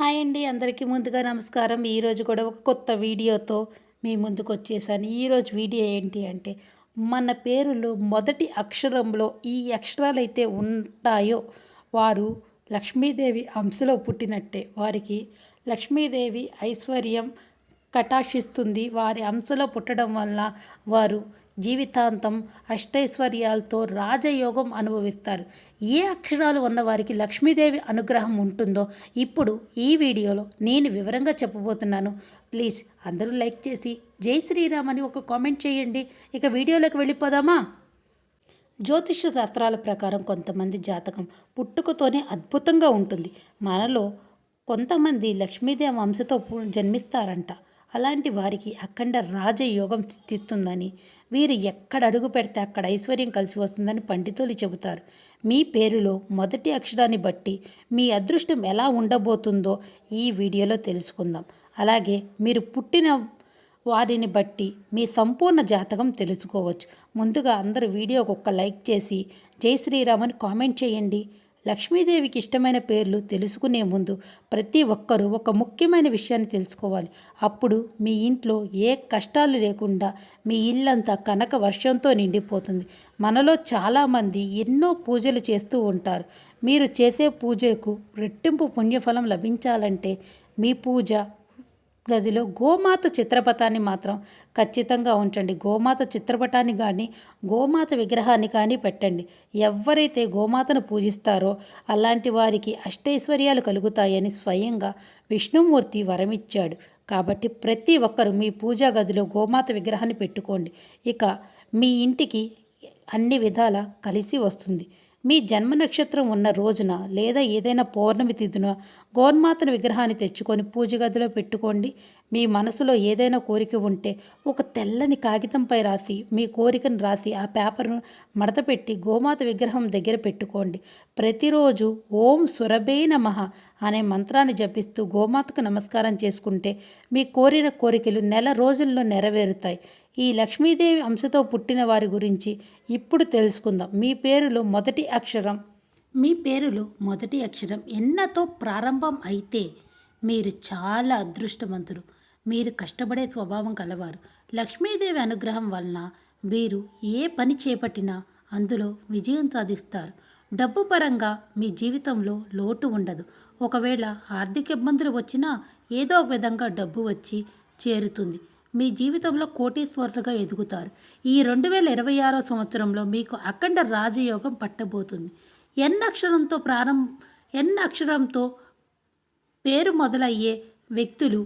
Hi అండి అందరికీ ముందుగా నమస్కారం. ఈరోజు కూడా ఒక కొత్త వీడియోతో మీ ముందుకు వచ్చేసాను. ఈరోజు వీడియో ఏంటి అంటే మన పేరులో మొదటి అక్షరంలో ఈ అక్షరాలు అయితే ఉంటాయో వారు లక్ష్మీదేవి అంశలో పుట్టినట్టే. వారికి లక్ష్మీదేవి ఐశ్వర్యం కటాక్షిస్తుంది. వారి అంశలో పుట్టడం వల్ల వారు జీవితాంతం అష్టైశ్వర్యాలతో రాజయోగం అనుభవిస్తారు. ఏ అక్షరాలు ఉన్న వారికి లక్ష్మీదేవి అనుగ్రహం ఉంటుందో ఇప్పుడు ఈ వీడియోలో నేను వివరంగా చెప్పబోతున్నాను. ప్లీజ్ అందరూ లైక్ చేసి జై శ్రీరామ్ అని ఒక కామెంట్ చేయండి. ఇక వీడియోలోకి వెళ్ళిపోదామా? జ్యోతిష శాస్త్రాల ప్రకారం కొంతమంది జాతకం పుట్టుకతోనే అద్భుతంగా ఉంటుంది. మనలో కొంతమంది లక్ష్మీదేవి వంశతో జన్మిస్తారంట. అలాంటి వారికి అఖండ రాజయోగం సిద్ధిస్తుందని వీరు ఎక్కడ అడుగు పెడితే అక్కడ ఐశ్వర్యం కలిసి వస్తుందని పండితులు చెబుతారు. మీ పేరులో మొదటి అక్షరాన్ని బట్టి మీ అదృష్టం ఎలా ఉండబోతుందో ఈ వీడియోలో తెలుసుకుందాం. అలాగే మీరు పుట్టిన వారిని బట్టి మీ సంపూర్ణ జాతకం తెలుసుకోవచ్చు. ముందుగా అందరూ వీడియోకి ఒక్క లైక్ చేసి జై శ్రీరామ్ అని కామెంట్ చేయండి. లక్ష్మీదేవికి ఇష్టమైన పేర్లు తెలుసుకునే ముందు ప్రతి ఒక్కరూ ఒక ముఖ్యమైన విషయాన్ని తెలుసుకోవాలి. అప్పుడు మీ ఇంట్లో ఏ కష్టాలు లేకుండా మీ ఇల్లంతా కనక వర్షంతో నిండిపోతుంది. మనలో చాలామంది ఎన్నో పూజలు చేస్తూ ఉంటారు. మీరు చేసే పూజకు రెట్టింపు పుణ్యఫలం లభించాలంటే మీ పూజ గదిలో గోమాత చిత్రపటాన్ని మాత్రం ఖచ్చితంగా ఉంచండి. గోమాత చిత్రపటాన్ని కానీ గోమాత విగ్రహాన్ని కానీ పెట్టండి. ఎవరైతే గోమాతను పూజిస్తారో అలాంటి వారికి అష్టైశ్వర్యాలు కలుగుతాయని స్వయంగా విష్ణుమూర్తి వరమిచ్చాడు. కాబట్టి ప్రతి ఒక్కరు మీ పూజా గదిలో గోమాత విగ్రహాన్ని పెట్టుకోండి. ఇక మీ ఇంటికి అన్ని విధాల కలిసి వస్తుంది. మీ జన్మ నక్షత్రం ఉన్న రోజున లేదా ఏదైనా పౌర్ణమి తిథిన గోన్మాతను విగ్రహాన్ని తెచ్చుకొని పూజ గదిలో పెట్టుకోండి. మీ మనసులో ఏదైనా కోరిక ఉంటే ఒక తెల్లని కాగితంపై రాసి మీ కోరికను రాసి ఆ పేపర్ను మడతపెట్టి గోమాత విగ్రహం దగ్గర పెట్టుకోండి. ప్రతిరోజు ఓం సురభే నమః అనే మంత్రాన్ని జపిస్తూ గోమాతకు నమస్కారం చేసుకుంటే మీ కోరిన కోరికలు నెల రోజుల్లో నెరవేరుతాయి. ఈ లక్ష్మీదేవి అంశతో పుట్టిన వారి గురించి ఇప్పుడు తెలుసుకుందాం. మీ పేరులో మొదటి అక్షరం? మీ పేరులో మొదటి అక్షరం ఎన్నతో ప్రారంభం అయితే మీరు చాలా అదృష్టవంతులు. మీరు కష్టపడే స్వభావం కలవారు. లక్ష్మీదేవి అనుగ్రహం వలన మీరు ఏ పని చేపట్టినా అందులో విజయం సాధిస్తారు. డబ్బు పరంగా మీ జీవితంలో లోటు ఉండదు. ఒకవేళ ఆర్థిక ఇబ్బందులు వచ్చినా ఏదో ఒక విధంగా డబ్బు వచ్చి చేరుతుంది. మీ జీవితంలో కోటీశ్వరులుగా ఎదుగుతారు. ఈ రెండు వేల ఇరవై ఆరో సంవత్సరంలో మీకు అఖండ రాజయోగం పట్టబోతుంది. ఎన్ అక్షరంతో ప్రారంభ ఎన్ అక్షరంతో పేరు మొదలయ్యే వ్యక్తులు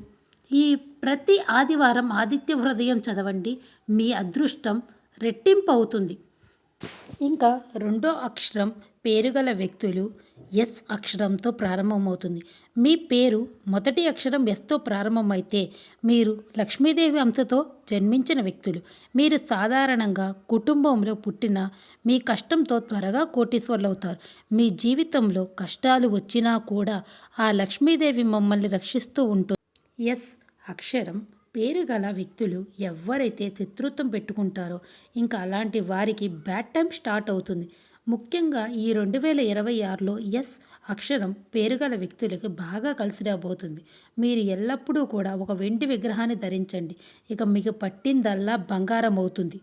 ఈ ప్రతి ఆదివారం ఆదిత్య హృదయం చదవండి. మీ అదృష్టం రెట్టింపు అవుతుంది ఇంకా రెండో అక్షరం పేరుగల వ్యక్తులు ఎస్ అక్షరంతో ప్రారంభమవుతుంది. మీ పేరు మొదటి అక్షరం ఎస్తో ప్రారంభమైతే మీరు లక్ష్మీదేవి అంశతో జన్మించిన వ్యక్తులు. మీరు సాధారణంగా కుటుంబంలో పుట్టిన మీ కష్టంతో త్వరగా కోటీశ్వర్లు అవుతారు మీ జీవితంలో కష్టాలు వచ్చినా కూడా ఆ లక్ష్మీదేవి మమ్మల్ని రక్షిస్తూ ఉంటుంది. ఎస్ అక్షరం పేరు గల వ్యక్తులు ఎవరైతే శత్రుత్వం పెట్టుకుంటారో ఇంకా అలాంటి వారికి బ్యాడ్ టైం స్టార్ట్ అవుతుంది. ముఖ్యంగా ఈ రెండు వేల ఇరవై ఆరులో ఎస్ అక్షరం పేరుగల వ్యక్తులకు బాగా కలిసి రాబోతుంది మీరు ఎల్లప్పుడూ కూడా ఒక వెండి విగ్రహాన్ని ధరించండి. ఇక మీకు పట్టిందల్లా బంగారం అవుతుంది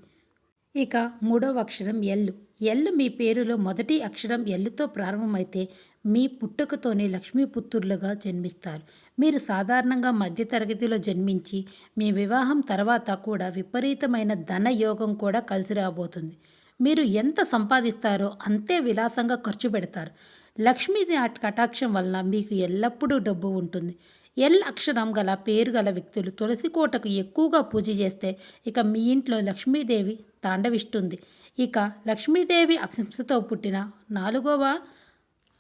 ఇక మూడవ అక్షరం ఎల్లు ఎల్లు మీ పేరులో మొదటి అక్షరం ఎల్లుతో ప్రారంభమైతే మీ పుట్టుకతోనే లక్ష్మీపుత్రులుగా జన్మిస్తారు. మీరు సాధారణంగా మధ్యతరగతిలో జన్మించి మీ వివాహం తర్వాత కూడా విపరీతమైన ధన యోగం కూడా కలిసి రాబోతుంది మీరు ఎంత సంపాదిస్తారో అంతే విలాసంగా ఖర్చు పెడతారు. లక్ష్మీది కటాక్షం వలన మీకు ఎల్లప్పుడూ డబ్బు ఉంటుంది. ఎల్ అక్షరం గల పేరు గల వ్యక్తులు తులసి కోటకు ఎక్కువగా పూజ చేస్తే ఇక మీ ఇంట్లో లక్ష్మీదేవి తాండవిస్తుంది. ఇక లక్ష్మీదేవి అహింసతో పుట్టిన నాలుగవ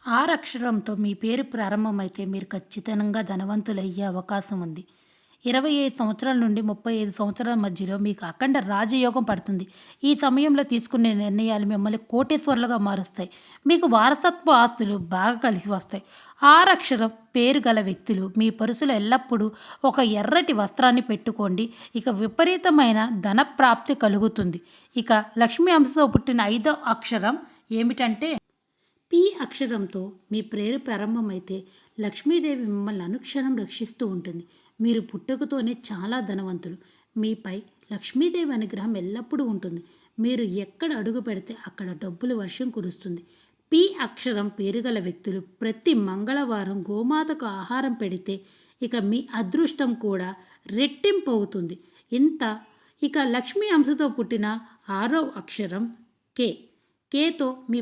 ఆరు అక్షరంతో మీ పేరు ప్రారంభమైతే మీరు ఖచ్చితంగా ధనవంతులయ్యే అవకాశం ఉంది. ఇరవై ఐదు సంవత్సరాల నుండి ముప్పై ఐదు సంవత్సరాల మధ్యలో మీకు అఖండ రాజయోగం పడుతుంది. ఈ సమయంలో తీసుకునే నిర్ణయాలు మిమ్మల్ని కోటేశ్వరులుగా మారుస్తాయి. మీకు వారసత్వ ఆస్తులు బాగా కలిసి వస్తాయి. ఆరక్షరం పేరు గల వ్యక్తులు మీ పరుసులో ఎల్లప్పుడూ ఒక ఎర్రటి వస్త్రాన్ని పెట్టుకోండి. ఇక విపరీతమైన ధన ప్రాప్తి కలుగుతుంది. ఇక లక్ష్మీ అంశతో పుట్టిన ఐదో అక్షరం ఏమిటంటే పి అక్షరంతో మీ ప్రేరు ప్రారంభమైతే లక్ష్మీదేవి మిమ్మల్ని అనుక్షణం రక్షిస్తూ ఉంటుంది. మీరు పుట్టుకతోనే చాలా ధనవంతులు. మీపై లక్ష్మీదేవి అనుగ్రహం ఎల్లప్పుడూ ఉంటుంది. మీరు ఎక్కడ అడుగు పెడితే అక్కడ డబ్బులు వర్షం కురుస్తుంది. పి అక్షరం పేరుగల వ్యక్తులు ప్రతి మంగళవారం గోమాతకు ఆహారం పెడితే ఇక మీ అదృష్టం కూడా రెట్టింపు అవుతుంది ఇంత ఇక లక్ష్మీ అంశతో పుట్టిన ఆరో అక్షరం కే. కేతో మీ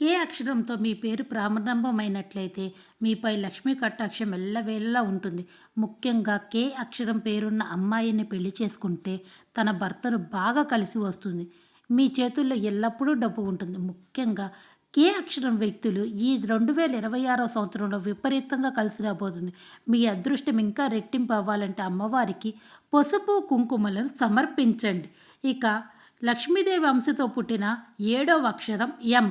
కే అక్షరంతో మీ పేరు ప్రారంభమైనట్లయితే మీపై లక్ష్మీ కటాక్షం ఎల్లవేళలా ఉంటుంది. ముఖ్యంగా కే అక్షరం పేరున్న అమ్మాయిని పెళ్ళి చేసుకుంటే తన భర్తను బాగా కలిసి వస్తుంది. మీ చేతుల్లో ఎల్లప్పుడూ డబ్బు ఉంటుంది. ముఖ్యంగా కే అక్షరం వ్యక్తులు ఈ రెండు వేల ఇరవై ఆరో సంవత్సరంలో విపరీతంగా కలిసి రాబోతుంది. మీ అదృష్టం ఇంకా రెట్టింపు అవ్వాలంటే అమ్మవారికి పసుపు కుంకుమలను సమర్పించండి. ఇక లక్ష్మీదేవి అంశతో పుట్టిన ఏడవ అక్షరం ఎం.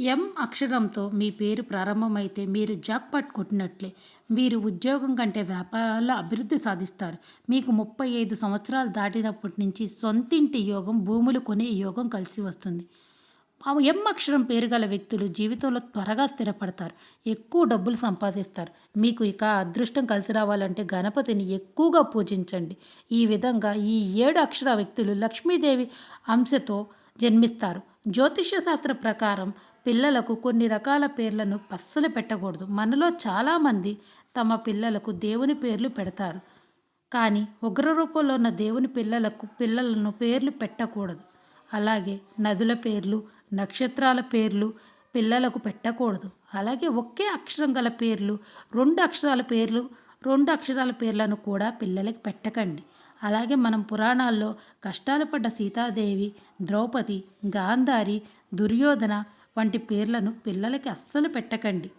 ఎం అక్షరంతో మీ పేరు ప్రారంభమైతే మీరు జాక్పాట్ కొట్టినట్లే. మీరు ఉద్యోగం కంటే వ్యాపారాల్లో అభివృద్ధి సాధిస్తారు. మీకు ముప్పై ఐదు సంవత్సరాలు దాటినప్పటి నుంచి సొంతింటి యోగం భూములు కొనే యోగం కలిసి వస్తుంది. ఎం అక్షరం పేరు గల వ్యక్తులు జీవితంలో త్వరగా స్థిరపడతారు. ఎక్కువ డబ్బులు సంపాదిస్తారు. మీకు ఇక అదృష్టం కలిసి రావాలంటే గణపతిని ఎక్కువగా పూజించండి. ఈ విధంగా ఈ ఏడు అక్షర వ్యక్తులు లక్ష్మీదేవి అంశతో జన్మిస్తారు. జ్యోతిష్య శాస్త్ర ప్రకారం పిల్లలకు కొన్ని రకాల పేర్లను పస్సులు పెట్టకూడదు. మనలో చాలామంది తమ పిల్లలకు దేవుని పేర్లు పెడతారు. కానీ ఉగ్ర రూపంలో ఉన్న దేవుని పిల్లలకు పిల్లలను పేర్లు పెట్టకూడదు. అలాగే నదుల పేర్లు నక్షత్రాల పేర్లు పిల్లలకు పెట్టకూడదు. అలాగే ఒకే అక్షరం గల పేర్లు రెండు అక్షరాల పేర్లు రెండు అక్షరాల పేర్లను కూడా పిల్లలకి పెట్టకండి. అలాగే మనం పురాణాల్లో కష్టాలు పడ్డ సీతాదేవి ద్రౌపది గాంధారి దుర్యోధన వంటి పేర్లను పిల్లలకి అస్సలు పెట్టకండి.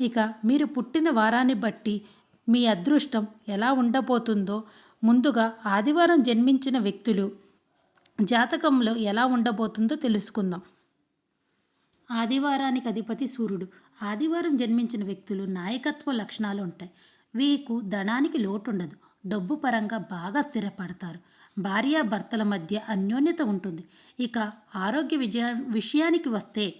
ఇక మీరు పుట్టిన వారాన్ని బట్టి మీ అదృష్టం ఎలా ఉండబోతుందో ముందుగా ఆదివారం జన్మించిన వ్యక్తులు జాతకంలో ఎలా ఉండబోతుందో తెలుసుకుందాం. ఆదివారానికి అధిపతి సూర్యుడు. ఆదివారం జన్మించిన వ్యక్తులు నాయకత్వ లక్షణాలు ఉంటాయి. వీకు ధనానికి లోటు ఉండదు డబ్బు పరంగా బాగా స్థిరపడతారు. భార్యాభర్తల మధ్య అన్యోన్యత ఉంటుంది. ఇక ఆరోగ్య విజయ విషయానికి వస్తే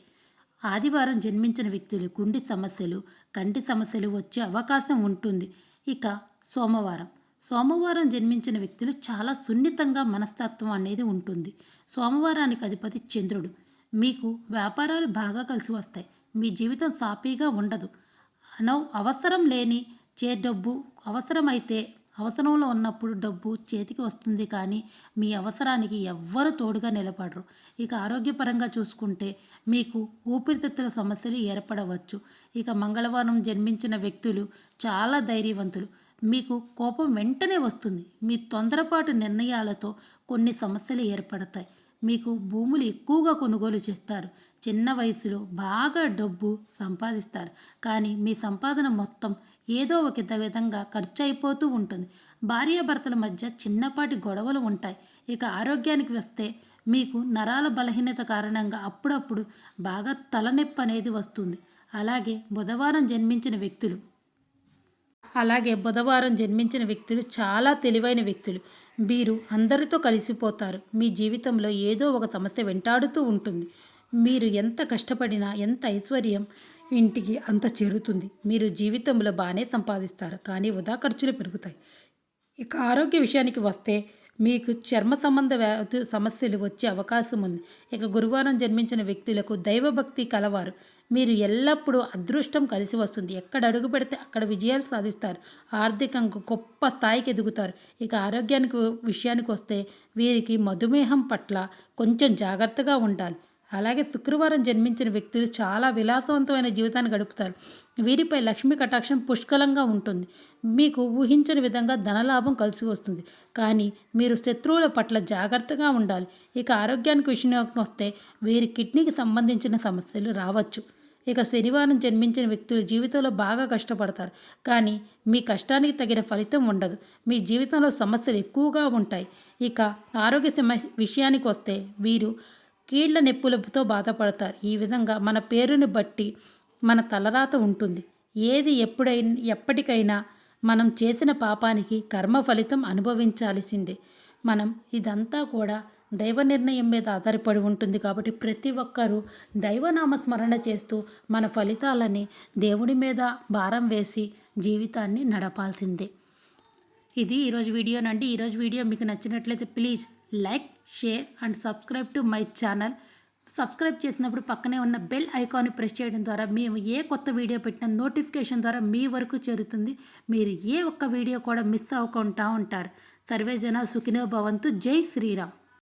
ఆదివారం జన్మించిన వ్యక్తులు గుండె సమస్యలు కంటి సమస్యలు వచ్చే అవకాశం ఉంటుంది. ఇక సోమవారం. సోమవారం జన్మించిన వ్యక్తులు చాలా సున్నితంగా మనస్తత్వం అనేది ఉంటుంది. సోమవారానికి అధిపతి చంద్రుడు. మీకు వ్యాపారాలు బాగా కలిసి వస్తాయి. మీ జీవితం సాఫీగా ఉండదు. అనవ అవసరం లేని చే డబ్బు అవసరమైతే అవసరంలో ఉన్నప్పుడు డబ్బు చేతికి వస్తుంది కానీ మీ అవసరానికి ఎవ్వరు తోడుగా నిలబడరు. ఇక ఆరోగ్యపరంగా చూసుకుంటే మీకు ఊపిరితిత్తుల సమస్యలు ఏర్పడవచ్చు. ఇక మంగళవారం జన్మించిన వ్యక్తులు చాలా ధైర్యవంతులు. మీకు కోపం వెంటనే వస్తుంది. మీ తొందరపాటు నిర్ణయాలతో కొన్ని సమస్యలు ఏర్పడతాయి. మీకు భూములు ఎక్కువగా కొనుగోలు చేస్తారు. చిన్న వయసులో బాగా డబ్బు సంపాదిస్తారు. కానీ మీ సంపాదన మొత్తం ఏదో ఒక విధంగా ఖర్చు అయిపోతూ ఉంటుంది. భార్యాభర్తల మధ్య చిన్నపాటి గొడవలు ఉంటాయి. ఇక ఆరోగ్యానికి వస్తే మీకు నరాల బలహీనత కారణంగా అప్పుడప్పుడు బాగా తలనొప్పి అనేది వస్తుంది. అలాగే బుధవారం జన్మించిన వ్యక్తులు. అలాగే బుధవారం జన్మించిన వ్యక్తులు చాలా తెలివైన వ్యక్తులు. వీరు అందరితో కలిసిపోతారు. మీ జీవితంలో ఏదో ఒక సమస్య వెంటాడుతూ ఉంటుంది. మీరు ఎంత కష్టపడినా ఎంత ఐశ్వర్యం ఇంటికి అంత చేరుతుంది. మీరు జీవితంలో బాగానే సంపాదిస్తారు కానీ వృధా ఖర్చులు పెరుగుతాయి. ఇక ఆరోగ్య విషయానికి వస్తే మీకు చర్మ సంబంధ వ్యాధి సమస్యలు వచ్చే అవకాశం ఉంది. ఇక గురువారం జన్మించిన వ్యక్తులకు దైవభక్తి కలవారు. మీరు ఎల్లప్పుడూ అదృష్టం కలిసి వస్తుంది. ఎక్కడ అడుగు పెడితే అక్కడ విజయాలు సాధిస్తారు. ఆర్థికంగా గొప్ప స్థాయికి ఎదుగుతారు. ఇక ఆరోగ్యానికి విషయానికి వస్తే వీరికి మధుమేహం పట్ల కొంచెం జాగ్రత్తగా ఉండాలి. అలాగే శుక్రవారం జన్మించిన వ్యక్తులు చాలా విలాసవంతమైన జీవితాన్ని గడుపుతారు. వీరిపై లక్ష్మీ కటాక్షం పుష్కలంగా ఉంటుంది. మీకు ఊహించని విధంగా ధనలాభం కలిసి వస్తుంది. కానీ మీరు శత్రువుల పట్ల జాగ్రత్తగా ఉండాలి. ఇక ఆరోగ్యానికి విషయానికి వస్తే వీరి కిడ్నీకి సంబంధించిన సమస్యలు రావచ్చు. ఇక శనివారం జన్మించిన వ్యక్తులు జీవితంలో బాగా కష్టపడతారు. కానీ మీ కష్టానికి తగిన ఫలితం ఉండదు. మీ జీవితంలో సమస్యలు ఎక్కువగా ఉంటాయి. ఇక ఆరోగ్య సమ విషయానికి వస్తే వీరు కీళ్ళ నొప్పులతో బాధపడతారు. ఈ విధంగా మన పేరుని బట్టి మన తలరాత ఉంటుంది. ఏది ఎప్పుడైనా ఎప్పటికైనా మనం చేసిన పాపానికి కర్మ ఫలితం అనుభవించాల్సిందే. మనం ఇదంతా కూడా దైవ నిర్ణయం మీద ఆధారపడి ఉంటుంది కాబట్టి ప్రతి ఒక్కరూ దైవనామ స్మరణ చేస్తూ మన ఫలితాలని దేవుడి మీద భారం వేసి జీవితాన్ని నడపాల్సిందే. ఇది ఈరోజు వీడియోనండి. ఈరోజు వీడియో మీకు నచ్చినట్లయితే please like share and subscribe to my channel. Subscribe చేసినప్పుడు పక్కనే ఉన్న బెల్ ఐకాన్ని ప్రెస్ చేయడం ద్వారా మేము ఏ కొత్త వీడియో పెట్టినా నోటిఫికేషన్ ద్వారా మీ వరకు చేరుతుంది. మీరు ఏ ఒక్క వీడియో కూడా మిస్ అవ్వకుండా ఉంటారు. సర్వేజన సుఖినో భవంతు. జై శ్రీరామ్.